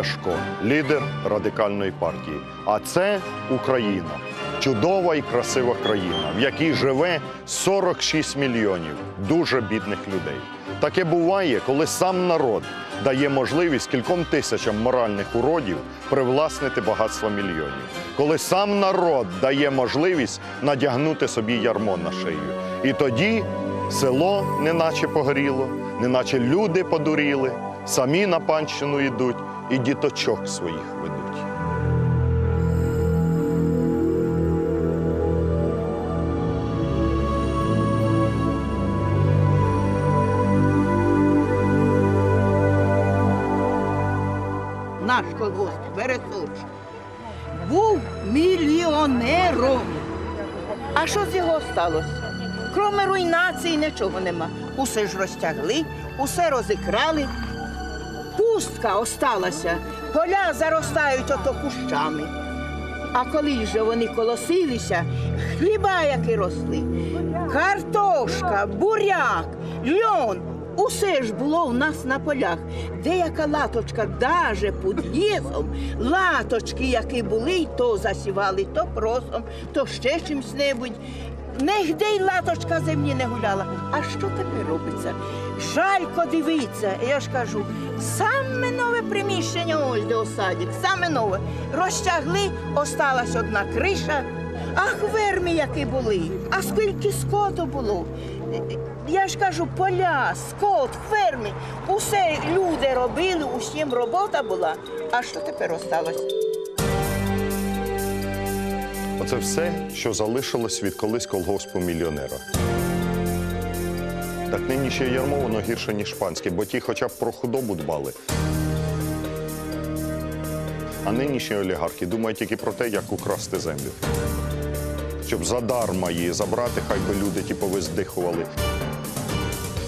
Ляшко, лідер радикальної партії. А це Україна. Чудова і красива країна, в якій живе 46 мільйонів дуже бідних людей. Таке буває, коли сам народ дає можливість кільком тисячам моральних уродів привласнити багатство мільйонів. Коли сам народ дає можливість надягнути собі ярмо на шию. І тоді село неначе погоріло, неначе люди подуріли, самі на панщину йдуть і діточок своїх ведуть. наш колгосп Березович, був мільйонером. А що з його сталося? Кроме руйнації нічого нема. Усе ж розтягли, усе розікрали. Пустка осталася, поля заростають ото кущами. А коли ж вони колосилися, хліба які росли, картошка, буряк, льон, усе ж було у нас на полях. Деяка латочка, даже під лісом, латочки, які були, то засівали, то просом, то ще чимсь небудь. Нігде й латочка землі не гуляла. А що тепер робиться? Жалько дивиться, я ж кажу, саме нове приміщення ось де саме нове. Розтягли, осталась одна криша. Ах, верми які були, а скільки скоту було. Я ж кажу, поля, скот, ферми, усе люди робили, усім робота була. А що тепер осталось? Оце все, що залишилось від колись колгоспу мільйонера. Так нині ще ярмо воно гірше, ніж шпанське, бо ті хоча б про худобу дбали. А нинішні олігархи думають тільки про те, як украсти землю. Щоб задарма її забрати, хай би люди ті повиздихували.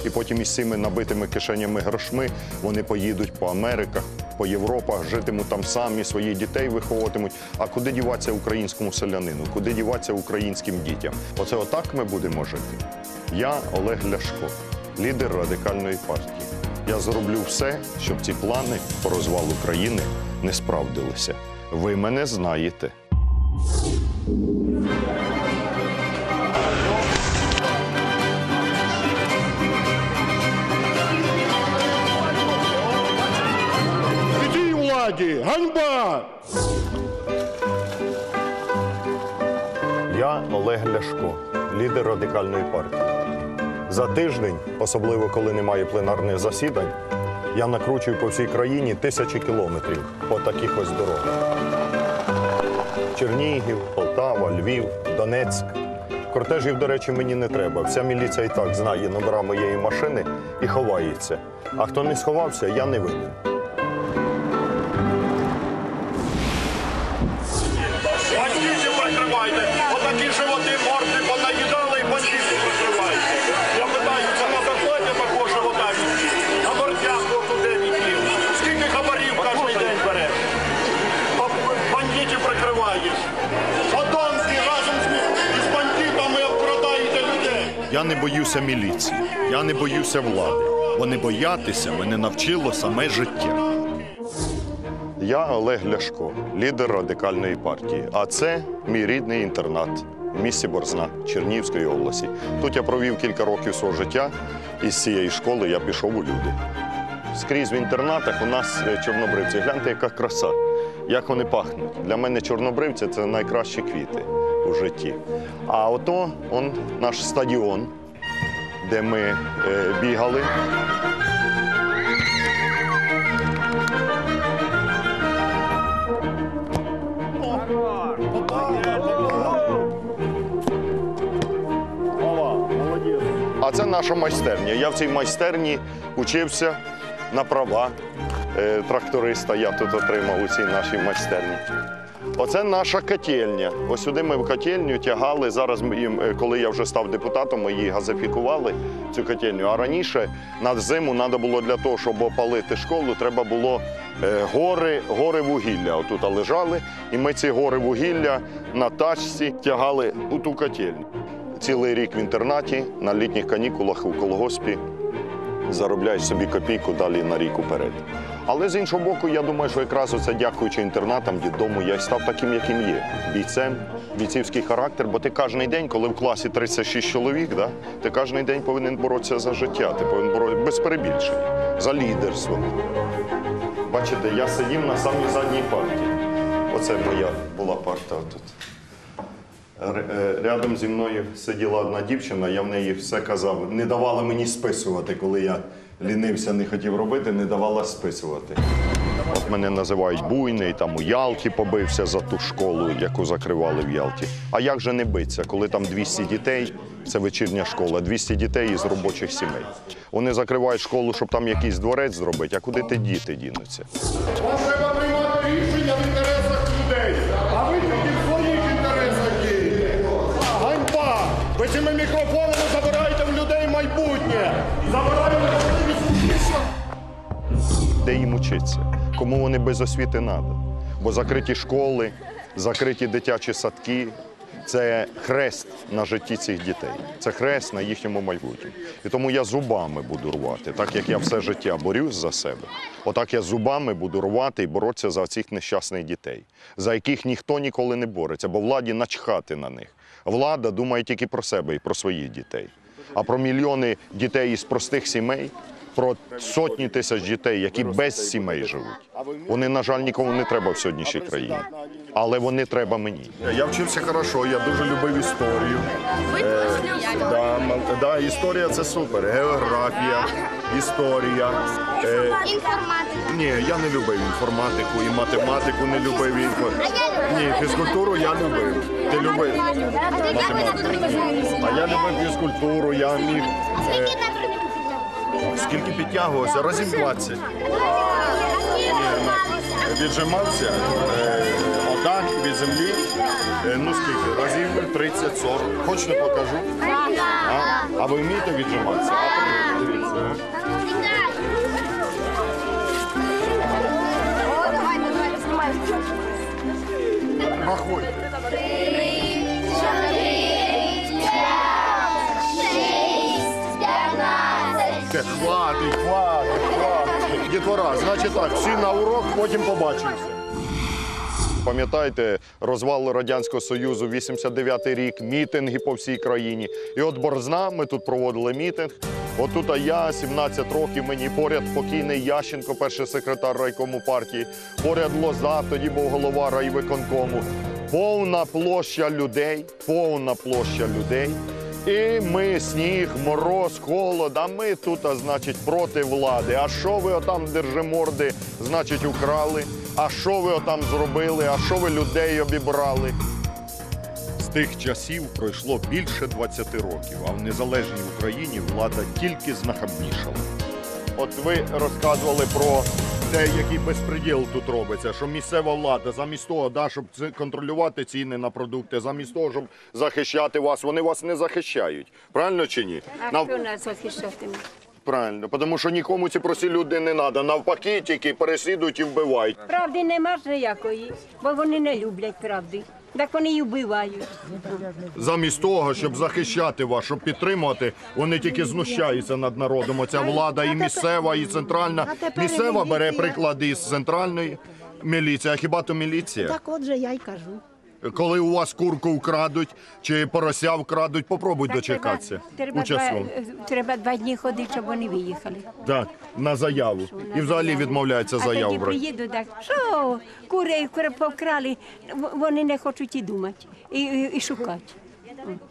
І потім із цими набитими кишенями грошми вони поїдуть по Америках, по Європах, житимуть там самі, своїх дітей виховуватимуть. А куди діватися українському селянину? Куди діватися українським дітям? Оце отак ми будемо жити. Я Олег Ляшко, лідер радикальної партії. Я зроблю все, щоб ці плани по розвалу країни не справдилися. Ви мене знаєте. Владі! Ганьба! Я Олег Ляшко, лідер радикальної партії. За тиждень, особливо коли немає пленарних засідань, я накручую по всій країні тисячі кілометрів по таких ось дорогах. Чернігів, Полтава, Львів, Донецьк. Кортежів, до речі, мені не треба. Вся міліція і так знає номера моєї машини і ховається. А хто не сховався, я не винен. Я не боюся міліції, я не боюся влади. Бо не боятися мене навчило саме життя. Я Олег Ляшко, лідер радикальної партії. А це мій рідний інтернат в місті Борзна Чернігівської області. Тут я провів кілька років свого життя, і з цієї школи я пішов у люди. Скрізь в інтернатах у нас чорнобривці. Гляньте, яка краса, як вони пахнуть. Для мене чорнобривці це найкращі квіти у житті. А ото он наш стадіон, де ми е, бігали. А це наша майстерня. Я в цій майстерні учився на права е, тракториста. Я тут отримав у цій нашій майстерні. Оце наша котельня. Ось сюди ми в котельню тягали. Зараз е, коли я вже став депутатом, ми її газифікували, цю котельню. А раніше на зиму треба було для того, щоб опалити школу, треба було е, гори, гори вугілля. Отут лежали, і ми ці гори вугілля на тачці тягали у ту котельню. Цілий рік в інтернаті, на літніх канікулах у колгоспі заробляєш собі копійку далі на рік уперед. Але з іншого боку, я думаю, що якраз оце дякуючи інтернатам, дідому, я став таким, яким є. Бійцем, бійцівський характер, бо ти кожен день, коли в класі 36 чоловік, да, ти кожен день повинен боротися за життя, ти повинен боротися без перебільшення, за лідерство. Бачите, я сидів на самій задній парті. Оце моя була парта тут. Е, Рядом зі мною сиділа одна дівчина, я в неї все казав. Не давала мені списувати, коли я лінився, не хотів робити, не давала списувати. От мене називають буйний, там у Ялті побився за ту школу, яку закривали в Ялті. А як же не биться, коли там 200 дітей, це вечірня школа, 200 дітей із робочих сімей. Вони закривають школу, щоб там якийсь дворець зробити, а куди ти діти дінуться? Треба приймати рішення де їм учиться, кому вони без освіти треба. Бо закриті школи, закриті дитячі садки це хрест на житті цих дітей, це хрест на їхньому майбутньому. І тому я зубами буду рвати, так як я все життя борюсь за себе. Отак я зубами буду рвати і боротися за цих нещасних дітей, за яких ніхто ніколи не бореться, бо владі начхати на них. Влада думає тільки про себе і про своїх дітей. А про мільйони дітей із простих сімей про сотні тисяч дітей, які без сімей живуть. Вони, на жаль, нікому не треба в сьогоднішній країні. Але вони треба мені. Я вчився хорошо, я дуже любив історію. Е, да, да, історія це супер. Географія, історія. Е, Інформатика. ні, я не любив інформатику і математику не любив. І... Ні, фізкультуру я любив. Ти любив? А я любив фізкультуру, я міг. Е, скільки підтягувався? Разів 20. Віджимався е, отак від землі. Е, ну скільки? Разів 30-40. Хочете покажу? А, а ви вмієте віджиматися? А, дивіться. Дітвора, значить так, всі на урок, потім побачимося. Пам'ятаєте, розвал Радянського Союзу, 89-й рік, мітинги по всій країні. І от Борзна, ми тут проводили мітинг. Отут а я, 17 років, мені поряд покійний Ященко, перший секретар райкому партії, поряд Лоза, тоді був голова райвиконкому. Повна площа людей, повна площа людей. І ми сніг, мороз, холод, а ми тут, а, значить, проти влади. А що ви отам держиморди, значить, украли? А що ви отам зробили? А що ви людей обібрали? З тих часів пройшло більше 20 років, а в незалежній Україні влада тільки знахабнішала. От ви розказували про те, який безпреділ тут робиться, що місцева влада замість того, да, щоб контролювати ціни на продукти, замість того, щоб захищати вас, вони вас не захищають. Правильно чи ні? А хто нас захищатиме? Правильно, тому що нікому ці прості люди не треба. Навпаки, тільки переслідують і вбивають. Правди нема ж ніякої, бо вони не люблять правди. Так вони і вбивають. Замість того, щоб захищати вас, щоб підтримувати, вони тільки знущаються над народом. Оця влада і місцева, і центральна. Місцева бере приклади із центральної міліції. А хіба то міліція? Так отже я й кажу. Коли у вас курку вкрадуть чи порося вкрадуть, попробуй Так дочекатися. Треба, треба, два, треба два дні ходити, щоб вони виїхали. Так, на заяву. І взагалі відмовляється заяву брати. приїду так, що кури повкрали, вони не хочуть і думати, і, і, і шукати.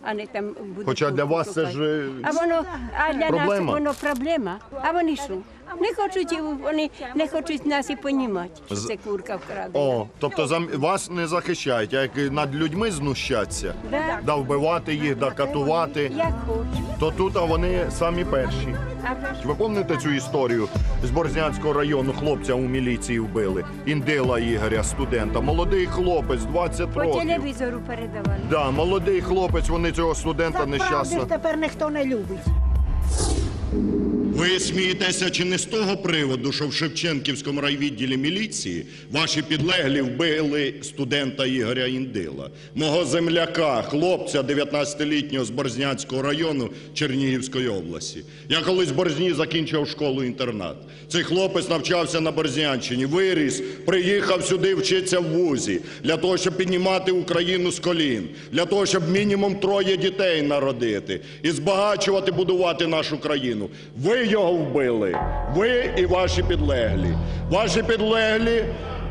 А не там будуть Хоча для вас це ж е, А воно, а для Проблема. нас воно проблема. А вони що? Не хочуть, і- вони не хочуть нас і понімати, що це курка вкрадена. О, тобто зам... вас не захищають, а як над людьми знущаться, Да. да вбивати їх, да катувати, Як хочуть. то тут а вони самі перші. Ви пам'ятаєте цю історію з Борзнянського району хлопця у міліції вбили? Індила Ігоря, студента. Молодий хлопець, 20 по років. телевізору передавали. Да, молодий хлопець, вони цього студента Так правди нещасно. тепер ніхто не любить. Ви смієтеся чи не з того приводу, що в Шевченківському райвідділі міліції ваші підлеглі вбили студента Ігоря Індила, мого земляка, хлопця 19-літнього з Борзнянського району Чернігівської області. Я колись в Борзні закінчив школу-інтернат. Цей хлопець навчався на Борзнянщині, виріс, приїхав сюди вчитися в вузі для того, щоб піднімати Україну з колін, для того, щоб мінімум троє дітей народити і збагачувати, будувати нашу країну. Ви його вбили, ви і ваші підлеглі. Ваші підлеглі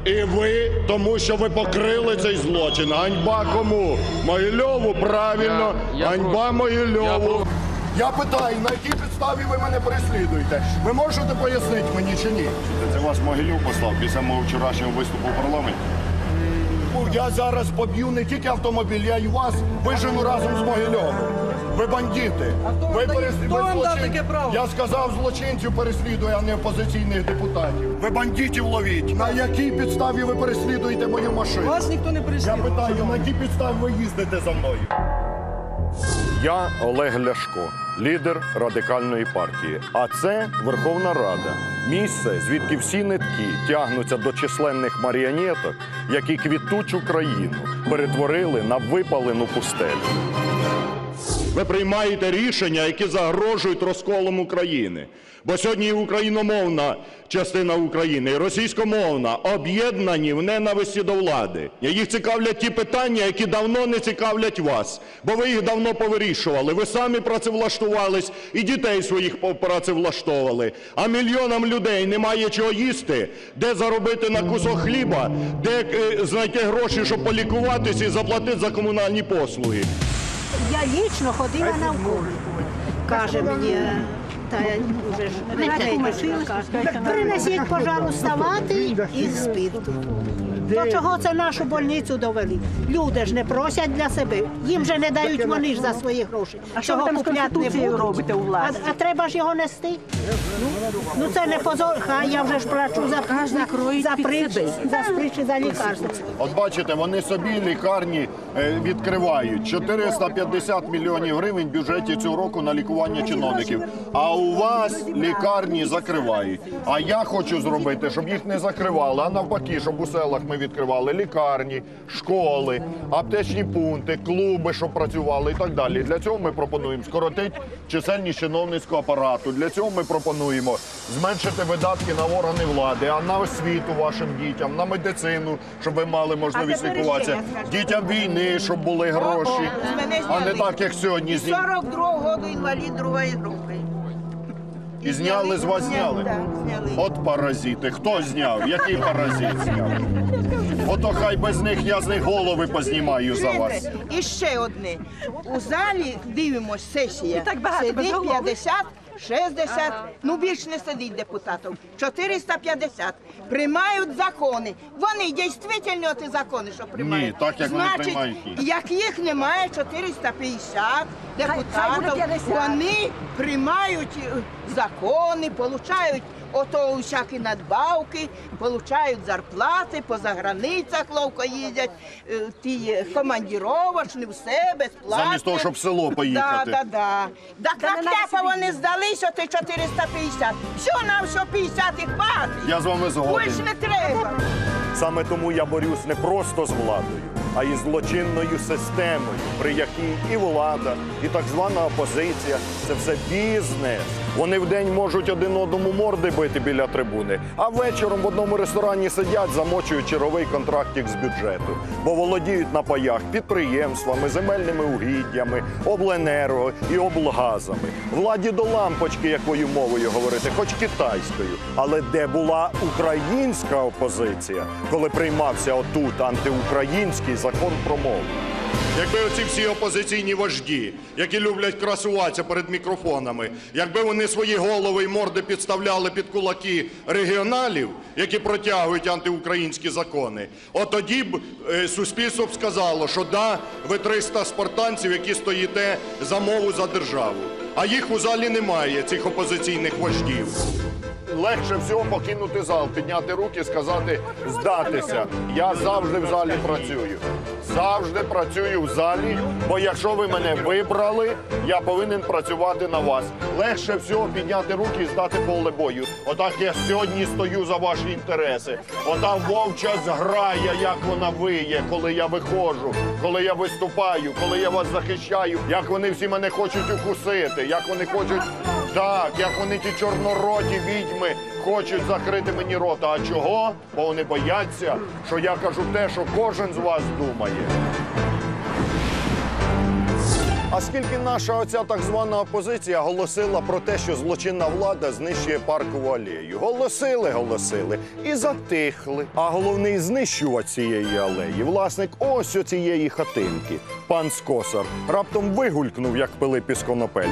і ви, тому що ви покрили цей злочин. Ганьба кому? Могильову, правильно, ганьба Могильову. Я питаю, на якій підставі ви мене переслідуєте? Ви можете пояснити мені чи ні? Це вас Могильов послав після мого вчорашнього виступу в парламенті. Ну, Я зараз поб'ю не тільки автомобіль, я і вас вижену разом з Могильовим. Ви бандити. Ви переслідуєте. Я сказав, злочинців переслідує, а не опозиційних депутатів. Ви бандитів ловіть. На якій підставі ви переслідуєте мою машину? Вас ніхто не Я питаю, на якій підставі ви їздите за мною? Я Олег Ляшко, лідер радикальної партії. А це Верховна Рада, місце, звідки всі нитки тягнуться до численних маріонеток, які квітучу країну перетворили на випалену пустелю. Ви приймаєте рішення, які загрожують розколом України. Бо сьогодні і україномовна частина України, і російськомовна об'єднані в ненависті до влади. Їх цікавлять ті питання, які давно не цікавлять вас, бо ви їх давно повирішували. Ви самі працевлаштувались і дітей своїх працевлаштовували. А мільйонам людей немає чого їсти, де заробити на кусок хліба, де е, знайти гроші, щоб полікуватися і заплатити за комунальні послуги. Я лічно ходила навколо. Каже мені, та я вже ж принесіть, пожалуйста, вати і спирту. До чого це нашу больницю довели? Люди ж не просять для себе. Їм же не дають вони ж за свої гроші. А що там з купляти не будуть? робите у владі? А, а треба ж його нести. Ну, ну це не позор. Хай я вже ж плачу за, за, за під за спричі, за лікарство. От бачите, вони собі лікарні е, відкривають 450 мільйонів гривень в бюджеті цього року на лікування чиновників. А у вас лікарні закривають. А я хочу зробити, щоб їх не закривали, а навпаки, щоб у селах ми відкривали лікарні, школи, аптечні пункти, клуби, щоб працювали і так далі. Для цього ми пропонуємо скоротити чисельність чиновницького апарату. Для цього ми пропонуємо зменшити видатки на органи влади, а на освіту вашим дітям, на медицину, щоб ви мали можливість лікуватися. Дітям війни, щоб були гроші, а не так, як сьогодні. І Зні- 42-го року інвалід другої групи. І зняли з вас зняли. Так, зняли. От паразити. Хто зняв? Який паразит зняв? Ото хай без них я з них голови познімаю за вас. І ще одне. У залі дивимось сесія. І так багато Сидить безголових. 50, 60, ну більш не сидить депутатів. 450. Приймають закони. Вони дійсно ті закони, що приймають. Ні, так, як вони Значить, приймають, як їх немає 450 депутатів, вони приймають е, закони, получають ото всякі надбавки, получають зарплати, по заграницях ловко їздять, е, ті командіровочні, все безплатно. Замість того, щоб в село поїхати. Да, да, да. Да, Та не надо кляпа собі вони здались, оти 450. Все нам, що 50 їх хватить. Я з вами згоден. Більш не треба. Саме тому я борюсь не просто з владою, а й злочинною системою, при якій і влада, і так звана опозиція це все бізнес. Вони вдень можуть один одному морди бити біля трибуни, а вечором в одному ресторані сидять, замочують черговий контрактик з бюджету, бо володіють на паях підприємствами, земельними угіддями, обленерго і облгазами. Владі до лампочки, якою мовою говорити, хоч китайською. Але де була українська опозиція, коли приймався отут антиукраїнський закон про мову? Якби оці всі опозиційні вожді, які люблять красуватися перед мікрофонами, якби вони свої голови і морди підставляли під кулаки регіоналів, які протягують антиукраїнські закони, от тоді б е, суспільство б сказало, що да, ви 300 спартанців, які стоїте за мову за державу. А їх у залі немає, цих опозиційних вождів. Легше всього покинути зал, підняти руки, сказати здатися. Я завжди в залі працюю. завжди працюю в залі, бо якщо ви мене вибрали, я повинен працювати на вас. Легше всього підняти руки і здати поле бою. Отак я сьогодні стою за ваші інтереси. Ота вовча зграя, як вона виє, коли я виходжу, коли я виступаю, коли я вас захищаю, як вони всі мене хочуть укусити, як вони хочуть. Так, як вони ті чорнороті відьми хочуть закрити мені рота. А чого? Бо вони бояться, що я кажу те, що кожен з вас думає. А скільки наша оця так звана опозиція голосила про те, що злочинна влада знищує паркову алею? Голосили, голосили і затихли. А головний знищувач цієї алеї, власник ось оцієї хатинки, пан Скосар, раптом вигулькнув, як Пилип із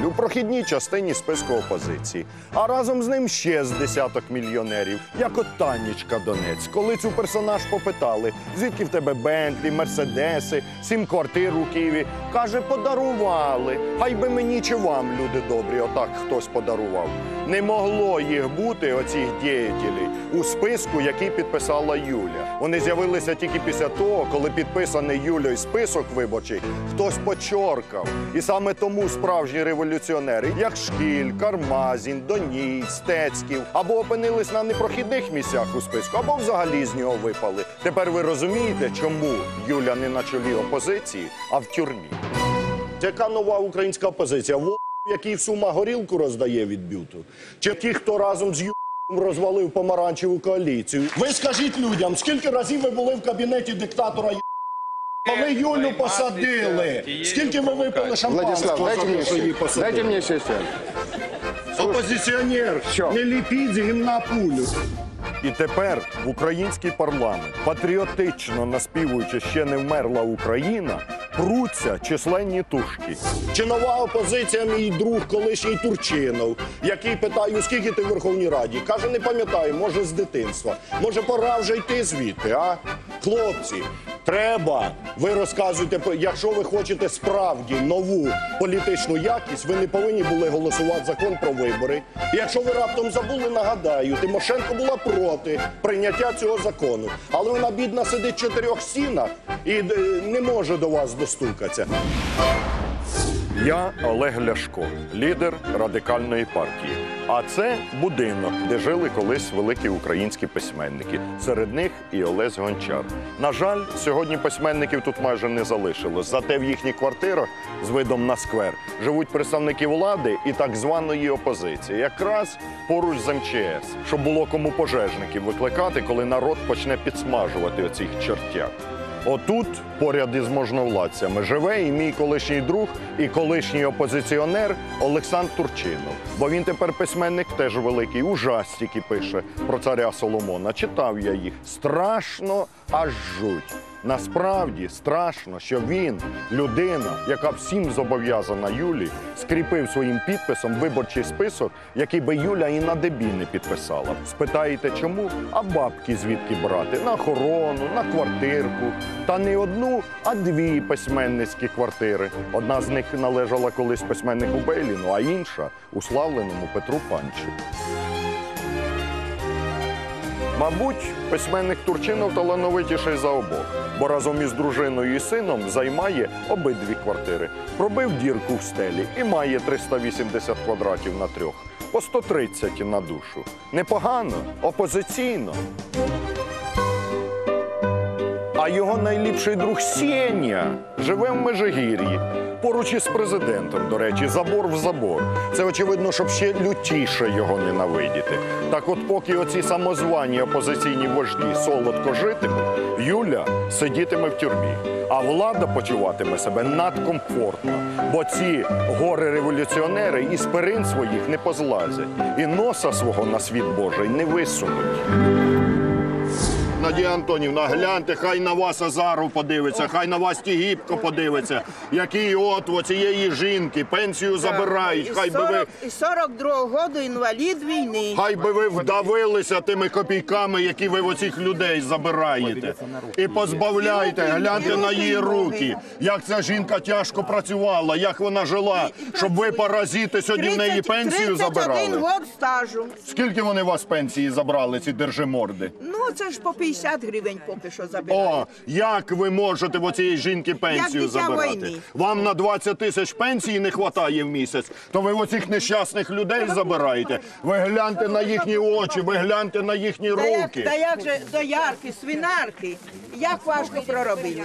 у прохідній частині списку опозиції. А разом з ним ще з десяток мільйонерів, як от Танічка Донець. Коли цю персонаж попитали, звідки в тебе Бентлі, Мерседеси, сім квартир у Києві, каже, подарували. Хай би мені чи вам, люди добрі, отак хтось подарував. Не могло їх бути, оцих діятелів, у списку, який підписала Юля. Вони з'явилися тільки після того, коли підписаний Юлею список виборчий, хтось почоркав. І саме тому справжні революціонери, як Шкіль, Кармазін, Доній, Стецьків, або опинились на непрохідних місцях у списку, або взагалі з нього випали. Тепер ви розумієте, чому Юля не на чолі опозиції, а в тюрмі. Яка нова українська опозиція? Який в сума горілку роздає від бюту? Чи ті, хто разом з ю розвалив помаранчеву коаліцію? Ви скажіть людям, скільки разів ви були в кабінеті диктатора коли Юлю посадили? Скільки ви випили шампанського? Владислав, дайте за те, мне, що її ще- посадили? дайте мне ще. Опозиціонер, Що? не ліпіть з гімна пулю. І тепер в український парламент, патріотично наспівуючи ще не вмерла Україна, пруться численні тушки. Чи нова опозиція, мій друг, колишній Турчинов, який питаю, скільки ти в Верховній Раді? Каже, не пам'ятаю, може з дитинства. Може, пора вже йти звідти, а? Хлопці, треба. Ви розказуєте, якщо ви хочете справді нову політичну якість, ви не повинні були голосувати закон про вибори. І якщо ви раптом забули, нагадаю, Тимошенко була проти прийняття цього закону. Але вона бідна сидить в чотирьох стінах і е, не може до вас достукатися. Я Олег Ляшко, лідер радикальної партії. А це будинок, де жили колись великі українські письменники. Серед них і Олесь Гончар. На жаль, сьогодні письменників тут майже не залишилось. Зате в їхніх квартирах з видом на сквер живуть представники влади і так званої опозиції. Якраз поруч з МЧС, щоб було кому пожежників викликати, коли народ почне підсмажувати оцих чертяк. Отут, поряд із можновладцями, живе і мій колишній друг, і колишній опозиціонер Олександр Турчинов. Бо він тепер письменник теж великий, ужастики пише про царя Соломона. Читав я їх. Страшно аж жуть. Насправді страшно, що він, людина, яка всім зобов'язана Юлі, скріпив своїм підписом виборчий список, який би Юля і на дебі не підписала. Спитаєте, чому? А бабки звідки брати? На охорону, на квартирку. Та не одну, а дві письменницькі квартири. Одна з них належала колись письменнику Бейліну, а інша уславленому Петру Панчу. Мабуть, письменник Турчинов талановитіший за обох, бо разом із дружиною і сином займає обидві квартири. Пробив дірку в стелі і має 380 квадратів на трьох, по 130 на душу. Непогано, опозиційно. А його найліпший друг Сєня живе в Межигір'ї. Поруч із президентом, до речі, забор в забор. Це очевидно, щоб ще лютіше його ненавидіти. Так от, поки оці самозвані опозиційні вожді солодко житимуть, Юля сидітиме в тюрмі, а влада почуватиме себе надкомфортно. Бо ці гори-революціонери із перин своїх не позлазять і носа свого на світ Божий не висунуть. Надія Антонівна, гляньте, хай на вас Азаров подивиться, хай на вас Тігіпко подивиться, які от у цієї жінки пенсію забирають, хай би ви. І 42-го году інвалід війни. Хай би ви вдавилися тими копійками, які ви в оцих людей забираєте. І позбавляйте, гляньте на її руки, як ця жінка тяжко працювала, як вона жила, щоб ви паразити сьогодні в неї 30 пенсію 31 забирали. год стажу. Скільки вони вас пенсії забрали, ці держиморди? Ну, це ж по 150 гривень поки що забирають. О, як ви можете в оцієї жінки пенсію дитя забирати? війни. Вам на 20 тисяч пенсії не вистачає в місяць, то ви оцих нещасних людей забираєте. Ви гляньте на їхні очі, ви гляньте на їхні Та як, руки. та як же доярки, свинарки, як важко проробили.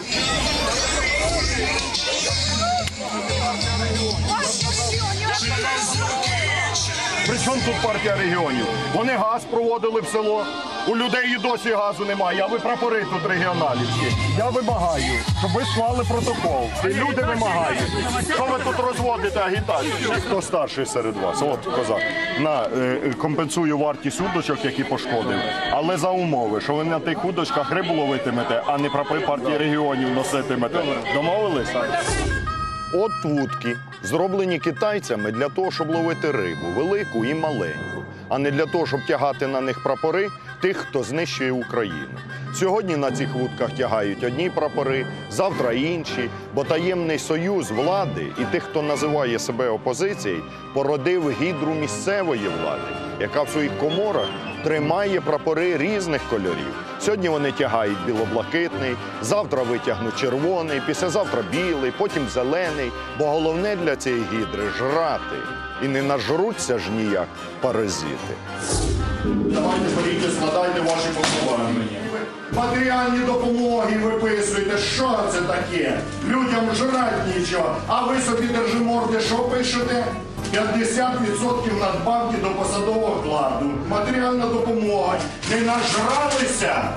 При чому тут партія регіонів? Вони газ проводили в село. У людей і досі газу немає, а ви прапори тут регіоналівські. Я вимагаю, щоб ви склали протокол. І люди вимагають. Що ви тут розводите агітацію? Хто старший серед вас? От козак. На е, компенсую вартість удочок, які пошкодив, але за умови, що ви на тих удочках рибу ловитимете, а не прапори партії регіонів носитимете. Домовились? От вудки, зроблені китайцями для того, щоб ловити рибу, велику і маленьку, а не для того, щоб тягати на них прапори тих, хто знищує Україну. Сьогодні на цих вудках тягають одні прапори, завтра інші, бо таємний союз влади і тих, хто називає себе опозицією, породив гідру місцевої влади, яка в своїх коморах тримає прапори різних кольорів. Сьогодні вони тягають білоблакитний, завтра витягнуть червоний, післязавтра білий, потім зелений. Бо головне для цієї гідри жрати. І не нажруться ж ніяк паразити. Давайте беріть, складайте ваші повноваження. Матеріальні допомоги виписуєте. Що це таке? Людям жрать нічого. А ви собі держиморди, що пишете? 50% надбавки до посадового кладу. Матеріальна допомога. Не нажралися?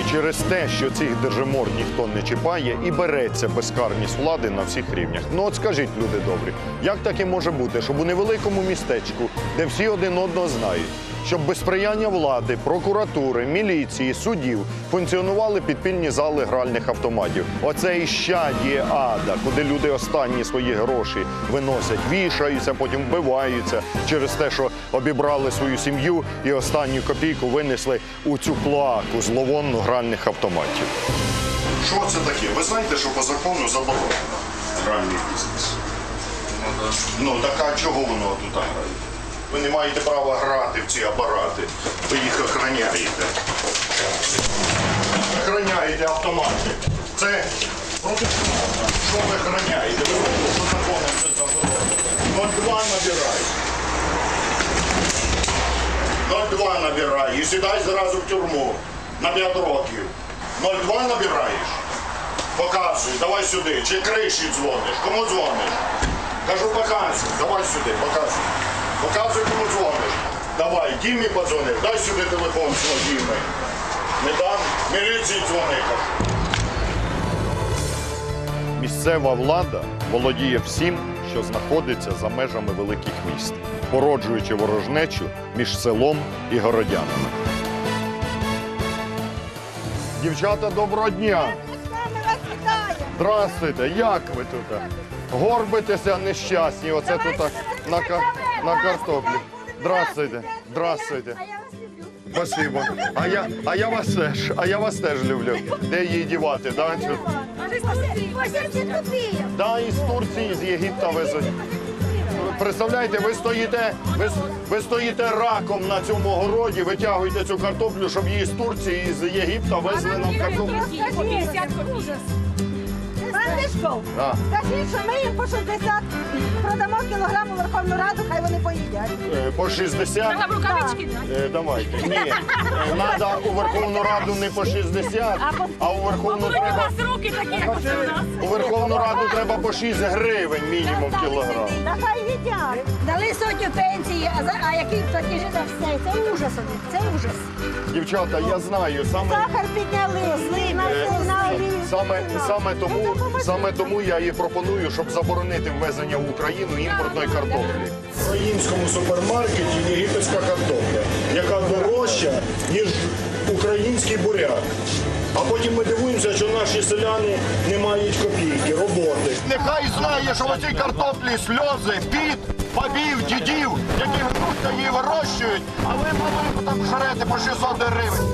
І через те, що цих держимор ніхто не чіпає, і береться безкарність влади на всіх рівнях. Ну от скажіть, люди добрі, як таке може бути, щоб у невеликому містечку, де всі один одного знають, щоб без сприяння влади, прокуратури, міліції, судів функціонували підпільні зали гральних автоматів. Оце і щадіє ада, куди люди останні свої гроші виносять, вішаються, потім вбиваються через те, що обібрали свою сім'ю і останню копійку винесли у цю клоаку зловонну гральних автоматів. Що це таке? Ви знаєте, що по закону заборонено гральний бізнес? Ну так а чого воно тут грає? Ви не маєте права грати в ці апарати. Ви їх охороняєте. Охороняєте автомати. Це протиправно. Що ви охороняєте? Ви знаєте, що законом це заборонено. 02 набирай. 02 набирай і сідай зразу в тюрму на 5 років. 02 набираєш? Показуй, давай сюди. Чи криші дзвониш? Кому дзвониш? Кажу, показуй, давай сюди, показуй. Показуй, кому дзвониш. Давай, Дімі подзвони, дай сюди телефон свого Діми. Не дам, міліції дзвони, кажу. Місцева влада володіє всім, що знаходиться за межами великих міст, породжуючи ворожнечу між селом і городянами. Дівчата, доброго дня! Здравствуйте, як ви тут? Горбитеся нещасні, оце тут на, ка- на картоплі. Здравствуйте, здравствуйте. Спасибо. А я, а я вас теж, а я вас теж люблю. Де її дівати, да? Да, із Турції, з Єгипта везуть. Представляєте, ви стоїте, ви, с- ви стоїте раком на цьому городі, витягуєте цю картоплю, щоб її з Турції, з Єгипта везли нам картоплю. Франтишков, Да. скажіть, що ми їм по 60 продамо кілограм у Верховну Раду, хай вони поїдять. Е, По 60. Е, Давайте. Ні. Треба у Верховну Раду не по 60, а у Верховну треба. У Верховну Раду треба по 6 гривень мінімум кілограм. Нехай їдять. Дали сотню пенсії, а, за, а які такі ж за все. Це ужас, один, це ужас. Дівчата, я знаю, саме. Сахар підняли, зли на, Е, на олію. Саме, саме, тому, саме тому я і пропоную, щоб заборонити ввезення в Україну імпортної картоплі. В українському супермаркеті єгипетська картопля, яка дорожча, ніж український буряк. А потім ми дивуємося, що наші селяни не мають копійки. Нехай знає, що в цій картоплі сльози, під бабів, дідів, які грудка її вирощують, а ви малинку там шарете по 600 гривень.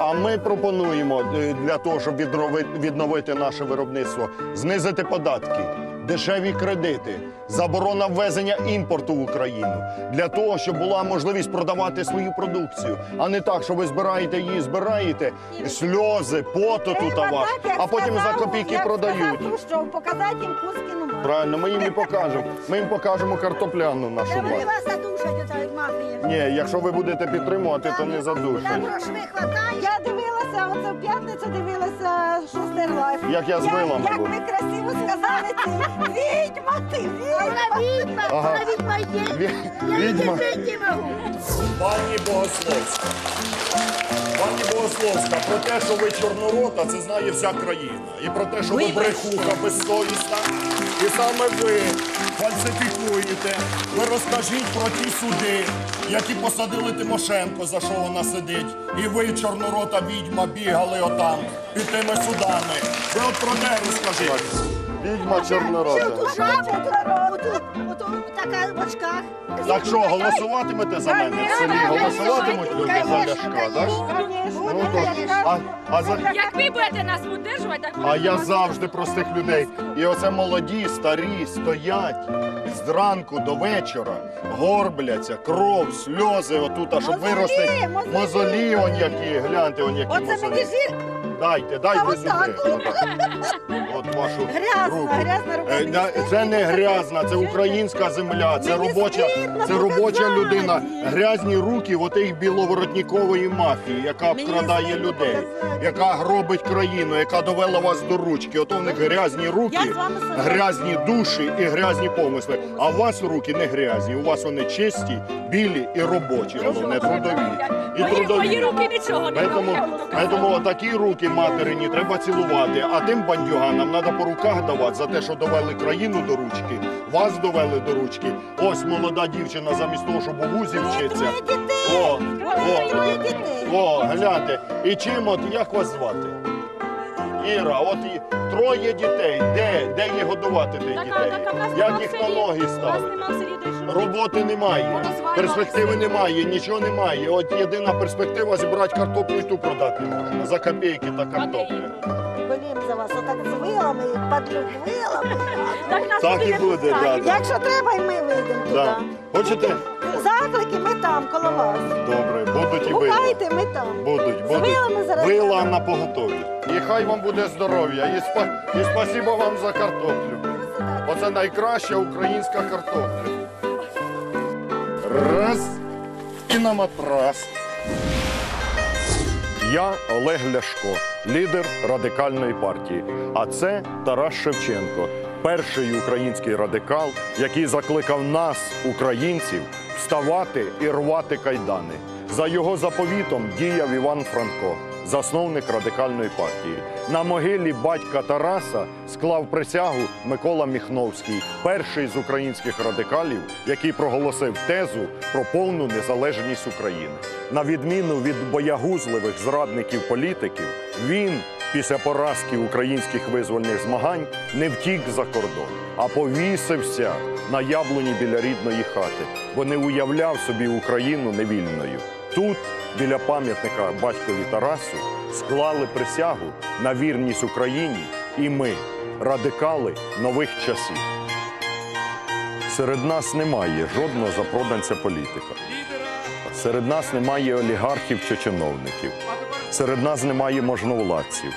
А ми пропонуємо е, для того, щоб віднови- відновити наше виробництво, знизити податки. Дешеві кредити, заборона ввезення імпорту в Україну для того, щоб була можливість продавати свою продукцію, а не так, що ви збираєте її, збираєте сльози, поту тут у вас, а потім за копійки продають. Що показати їм Кузькіну мать. Правильно, ми їм і покажемо. Ми їм покажемо картопляну нашу Та вони вас задушать, ота мафія. Ні, якщо ви будете підтримувати, то не Там задушать. хватає. Я дивилася, оце в п'ятницю дивилася Шустер Лайф. Як я з вилами Як був. ви красиво сказали, ти відьма, ти відьма. Вона відьма, Ага. вона відьма. Ві- Я її Відьма. терпіти не можу. Пані Богословська. Пані Богословська, про те, що ви чорнорота, це знає вся країна. І про те, що ви брехуха безсовісна. І саме ви фальсифікуєте. Ви розкажіть про ті суди, які посадили Тимошенко, за що вона сидить. І ви, чорнорота відьма, бігали отам під тими судами. Ви от про те розкажіть. Відьма жаба, тут, тут, тут така в очках. Так що, голосуватимете за мене в селі? Голосуватимуть люди за Ляшка, так? Ну, то, а, а, за, Як ви будете нас удержувати, так а я завжди простих людей. І оце молоді, старі стоять зранку до вечора, горбляться, кров, сльози отут, а щоб вирости. мозолі. Мозолі он які, гляньте, он які Оце мені мозолі. жінка Дайте, дайте отак. сюди. Отак. От вашу грязна, руку. грязна рука. Е, Мені Це не грязна, це українська земля, це Мені робоча, стидно це робоча показати. людина. Грязні руки отих біловоротнікової мафії, яка Мені обкрадає стидно людей, показати. яка гробить країну, яка довела вас до ручки. Ото в них грязні руки, Я з вами согласна. грязні душі і грязні помисли. А у вас руки не грязні, у вас вони чисті, білі і робочі, головне трудові. І мої, мої трудові. руки нічого не Поэтому, роблять. поэтому такі руки материні треба цілувати, а тим бандюганам треба по руках давати за те, що довели країну до ручки, вас довели до ручки. Ось молода дівчина замість того, щоб у вузі вчиться. О, о, о, о, гляньте. І чим от, як вас звати? Іра, от і троє дітей. Де? Де їх годувати тих дітей? Як їх на ноги ставити? Роботи немає, перспективи немає, нічого немає. От єдина перспектива зібрати картоплю і ту продати можна. За копійки та картопля. Болім за вас, отак з вилами, падлюк вилами. Так і буде. Якщо треба, і ми вийдемо туди. Хочете? Заклики ми там, коло вас. Добре, будуть і вила. Гукайте, ми там. Будуть, З будуть. вилами зараз. Вила на поготові. І хай вам буде здоров'я. І, спа... і спасибо вам за картоплю. Оце найкраща українська картопля. Раз і на матрас. Я Олег Ляшко, лідер радикальної партії. А це Тарас Шевченко, перший український радикал, який закликав нас, українців, вставати і рвати кайдани. За його заповітом діяв Іван Франко, засновник радикальної партії. На могилі батька Тараса склав присягу Микола Міхновський, перший з українських радикалів, який проголосив тезу про повну незалежність України. На відміну від боягузливих зрадників політиків, він після поразки українських визвольних змагань не втік за кордон, а повісився на яблуні біля рідної хати, бо не уявляв собі Україну невільною. Тут, біля пам'ятника батькові Тарасу, склали присягу на вірність Україні і ми, радикали нових часів. Серед нас немає жодного запроданця політика. Серед нас немає олігархів чи чиновників. Серед нас немає можновладців.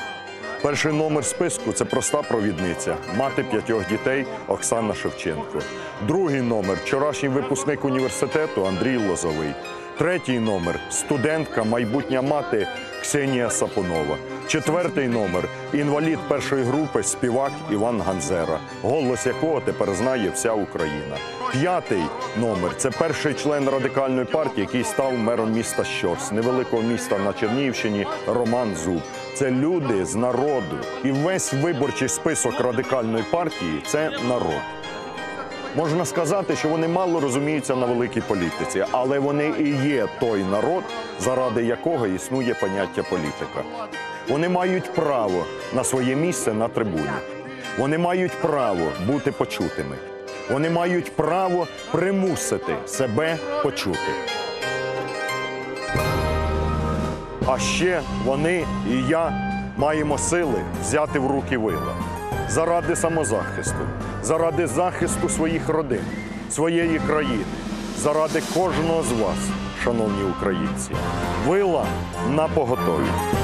Перший номер списку це проста провідниця, мати п'ятьох дітей Оксана Шевченко. Другий номер вчорашній випускник університету Андрій Лозовий. Третій номер студентка, майбутня мати Ксенія Сапунова. Четвертий номер інвалід першої групи, співак Іван Ганзера, голос якого тепер знає вся Україна. П'ятий номер це перший член радикальної партії, який став мером міста Щорс, невеликого міста на Чернігівщині Роман Зуб. Це люди з народу. І весь виборчий список радикальної партії це народ. Можна сказати, що вони мало розуміються на великій політиці, але вони і є той народ, заради якого існує поняття політика. Вони мають право на своє місце на трибуні. Вони мають право бути почутими. Вони мають право примусити себе почути. А ще вони і я маємо сили взяти в руки вила заради самозахисту, заради захисту своїх родин, своєї країни, заради кожного з вас, шановні українці. Вила на поготові.